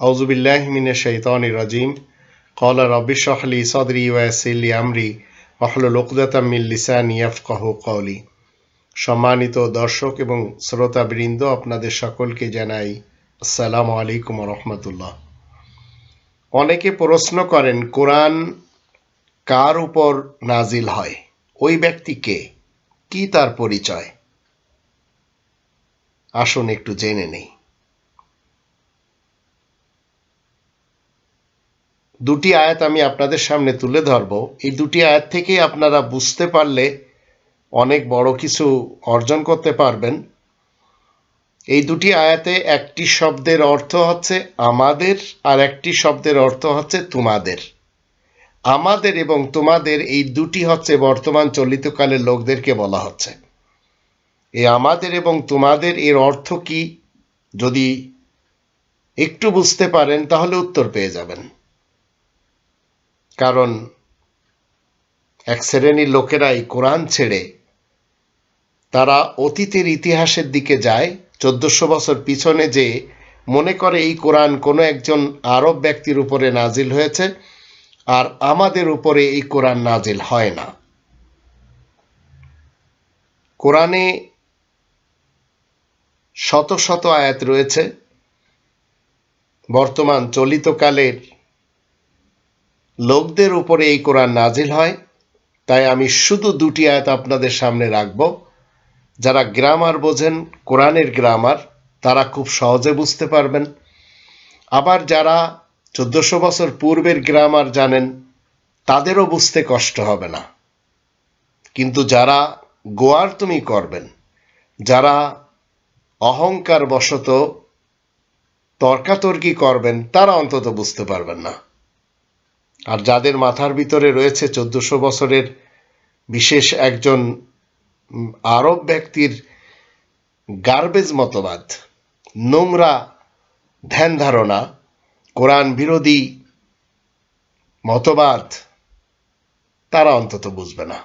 আউজুবিল্লাহমিনের শৈতান রাজিম। কলা রবিশাহলি সদরি ওয়াসিল্লি আমরি ওহলুল উকদাতামিল লিসান ইয়াফকাহ কলি সম্মানিত দর্শক এবং শ্রোতাবৃন্দ, আপনাদের সকলকে জানাই আসসালামু আলাইকুম রহমতুল্লাহ। অনেকে প্রশ্ন করেন, কোরআন কার উপর নাজিল হয়? ওই ব্যক্তি কে? কি তার পরিচয়? আসুন একটু জেনে নেই। দুটি আয়াত আমি আপনাদের সামনে তুলে ধরব। এই দুটি আয়াত থেকে আপনারা বুঝতে পারলে অনেক বড় কিছু অর্জন করতে পারবেন। এই দুটি আয়াতে একটি শব্দের অর্থ হচ্ছে আমাদের আর একটি শব্দের অর্থ হচ্ছে তোমাদের। আমাদের এবং তোমাদের এই দুটি হচ্ছে বর্তমান চলিতকালের লোকদেরকে বলা হচ্ছে। এই আমাদের এবং তোমাদের এর অর্থ কি, যদি একটু বুঝতে পারেন, তাহলে উত্তর পেয়ে যাবেন। কারণ এক শ্রেণির লোকেরাই কোরআন ছেড়ে তারা অতীতের ইতিহাসের দিকে যায়। চোদ্দশো বছর পিছনে যে মনে করে এই কোরআন কোনো একজন আরব ব্যক্তির উপরে নাজিল হয়েছে আর আমাদের উপরে এই কোরআন নাজিল হয় না। কোরআনে শত শত আয়াত রয়েছে। বর্তমান চলিতকালের লোকদের উপরে এই কোরআন নাজিল হয়, তাই আমি শুধু দুটি আয়াত আপনাদের সামনে রাখব। যারা গ্রামার বোঝেন, কোরআনের গ্রামার, তারা খুব সহজে বুঝতে পারবেন। আবার যারা চোদ্দশো বছর পূর্বের গ্রামার জানেন, তাদেরও বুঝতে কষ্ট হবে না। কিন্তু যারা গোয়ার তুমি করবেন, যারা অহংকার বশত তর্কাতর্কি করবেন, তারা অন্তত বুঝতে পারবেন না। আর যাদের মাথার ভিতরে রয়েছে চোদ্দশো বছরের বিশেষ একজন আরব ব্যক্তির গার্বেজ মতবাদ, নোংরা ধ্যান ধারণা, কোরআন বিরোধী মতবাদ, তারা অন্তত বুঝবে না।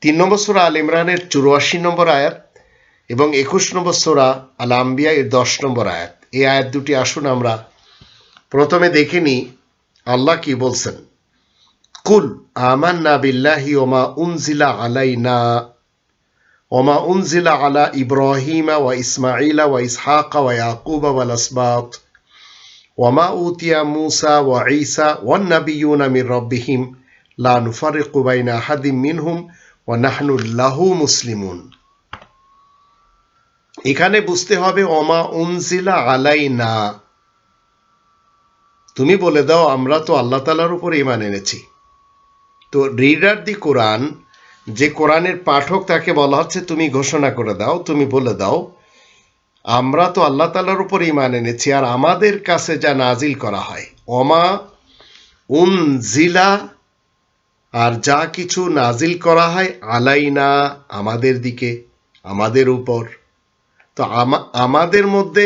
তিন নম্বর সোরা আল ইমরানের চুরাশি নম্বর আয়াত এবং একুশ নম্বর সোরা আল আম্বিয়া এর দশ নম্বর আয়াত। এই আয়াত দুটি আসুন আমরা প্রথমে দেখে নিই আল্লাহ কি বলছেন? কুল আমান্না বিল্লাহি ওমা উনজিলা আলাইনা ওমা উনজিলা আলা ইব্রাহিমা ওয়া ইসমাইলা ওয়া ইসহাকা ওয়া ইয়াকুবা ওয়াল আসবাত ওমা উতিয়া মুসা ওয়া ঈসা ওয়ান নাবিয়ুনা মির রব্বিহিম, লা নুফারিকু বাইনা আহাদিম মিনহুম ওয়া নাহনু লাহু মুসলিমুন। এখানে বুঝতে হবে অমা উনজিলা আলাইনা তুমি বলে দাও, আমরা তো আল্লাহ তালার উপর ইমান এনেছি। তো রিডার দি কোরআন যে কোরআনের পাঠক তাকে বলা হচ্ছে, তুমি ঘোষণা করে দাও, তুমি বলে দাও, আমরা তো আল্লাহ তালার উপর ইমান এনেছি, আর আমাদের কাছে যা নাজিল করা হয়। অমা উন জিলা আর যা কিছু নাজিল করা হয় আলাইনা, আমাদের দিকে, আমাদের উপর। তো আমাদের মধ্যে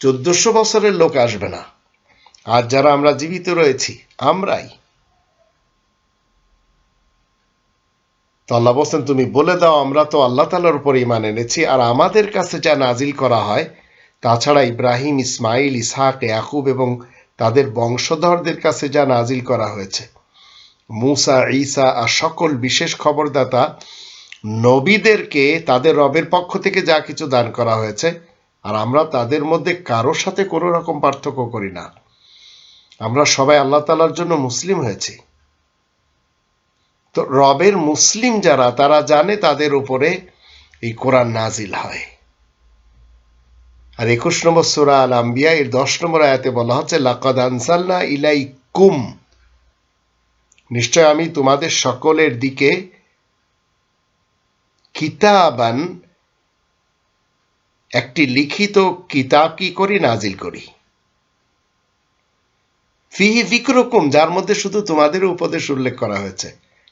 চোদ্দশো বছরের লোক আসবে না। আর যারা আমরা জীবিত রয়েছি, আমরাই। তো আল্লাহ বলছেন, তুমি বলে দাও, আমরা তো আল্লাহ তালার উপর ইমান এনেছি, আর আমাদের কাছে যা নাজিল করা হয়, তাছাড়া ইব্রাহিম ইসমাইল ইসহাক, ইয়াকুব এবং তাদের বংশধরদের কাছে যা নাজিল করা হয়েছে। মুসা, ঈসা আর সকল বিশেষ খবরদাতা নবীদেরকে তাদের রবের পক্ষ থেকে যা কিছু দান করা হয়েছে, আর আমরা তাদের মধ্যে কারোর সাথে কোনো রকম পার্থক্য করি না। আমরা সবাই আল্লাহ তালার জন্য মুসলিম হয়েছি। তো রবের মুসলিম যারা, তারা জানে তাদের উপরে এই কোরআন নাজিল হয়। আর একুশ নম্বর সুরা আল আম্বিয়া এর দশ নম্বর আয়াতে বলা হচ্ছে, লাকাদ আনসাল্লা ইলাই কুম নিশ্চয় আমি তোমাদের সকলের দিকে কিতাবান একটি লিখিত কিতাব কি করি, নাজিল করি। ফিহি বিক্রকম যার মধ্যে শুধু তোমাদের উপদেশ উল্লেখ করা হয়েছে।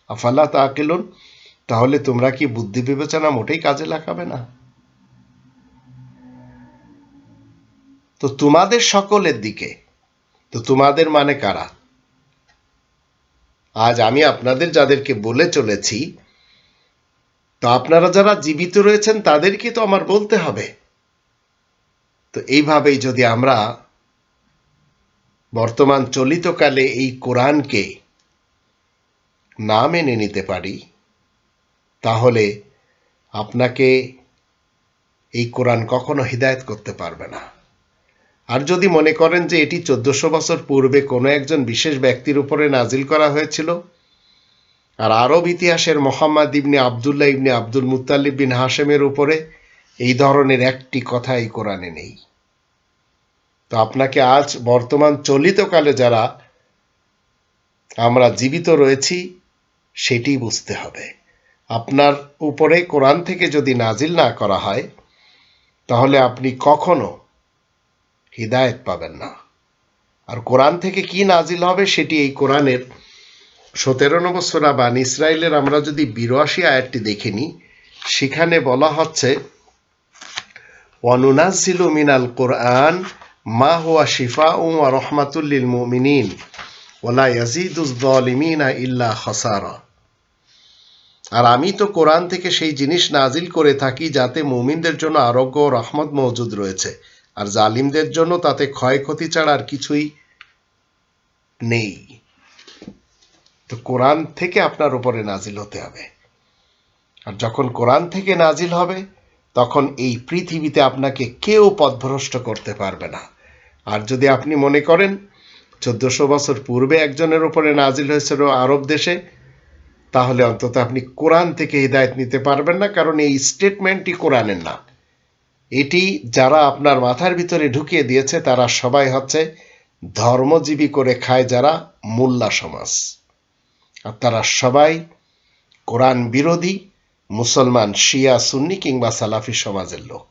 আফাল্লা তা আকেলুন তাহলে তোমরা কি বুদ্ধি বিবেচনা মোটেই কাজে লাগাবে না? তো তোমাদের সকলের দিকে, তো তোমাদের মানে কারা? আজ আমি আপনাদের যাদেরকে বলে চলেছি, তো আপনারা যারা জীবিত রয়েছেন তাদেরকে তো আমার বলতে হবে। তো এইভাবেই যদি আমরা বর্তমান চলিতকালে এই কোরআনকে না মেনে নিতে পারি, তাহলে আপনাকে এই কোরআন কখনো হৃদায়ত করতে পারবে না। আর যদি মনে করেন যে এটি চোদ্দশো বছর পূর্বে কোনো একজন বিশেষ ব্যক্তির উপরে নাজিল করা হয়েছিল, আর আরব ইতিহাসের মোহাম্মদ ইবনে আবদুল্লাহ ইবনে আব্দুল মুতাল্লিব বিন হাশেমের উপরে এই ধরনের একটি কথা এই কোরআনে নেই। তো আপনাকে আজ বর্তমান চলিতকালে যারা আমরা জীবিত রয়েছি সেটি বুঝতে হবে। আপনার উপরে কোরআন থেকে যদি নাজিল না করা হয়, তাহলে আপনি কখনো হৃদায়ত পাবেন না। আর কোরআন থেকে কি নাজিল হবে, সেটি এই কোরআনের সতেরো নম্বর সোরা বান ইসরায়েলের আমরা যদি বিরাশি আয়াতটি দেখে নিই, সেখানে বলা হচ্ছে ওয়ানুনাজিলু মিনাল কোরআন মা হুয়া শিফা রহমাতুল্লিল মুমিনিন ওলা ইয়াজিদুজ জালিমিনা ইল্লা খসারা। আর আমি তো কোরআন থেকে সেই জিনিস নাজিল করে থাকি যাতে মুমিনদের জন্য আরোগ্য ও রহমত মজুদ রয়েছে। আর জালিমদের জন্য তাতে ক্ষয়ক্ষতি ছাড়া আর কিছুই নেই। তো কোরআন থেকে আপনার উপরে নাজিল হতে হবে। আর যখন কোরআন থেকে নাজিল হবে তখন এই পৃথিবীতে আপনাকে কেউ পথভ্রষ্ট করতে পারবে না। আর যদি আপনি মনে করেন, চোদ্দশো বছর পূর্বে একজনের ওপরে নাজিল হয়েছিল আরব দেশে, তাহলে অন্তত আপনি কোরআন থেকে হৃদায়ত নিতে পারবেন না, কারণ এই স্টেটমেন্টটি কোরআনের না এটি যারা আপনার মাথার ভিতরে ঢুকিয়ে দিয়েছে, তারা সবাই হচ্ছে ধর্মজীবী করে খায় যারা মোল্লা সমাজ। আর তারা সবাই কোরআন বিরোধী মুসলমান শিয়া সুন্নি কিংবা সালাফি সমাজের লোক।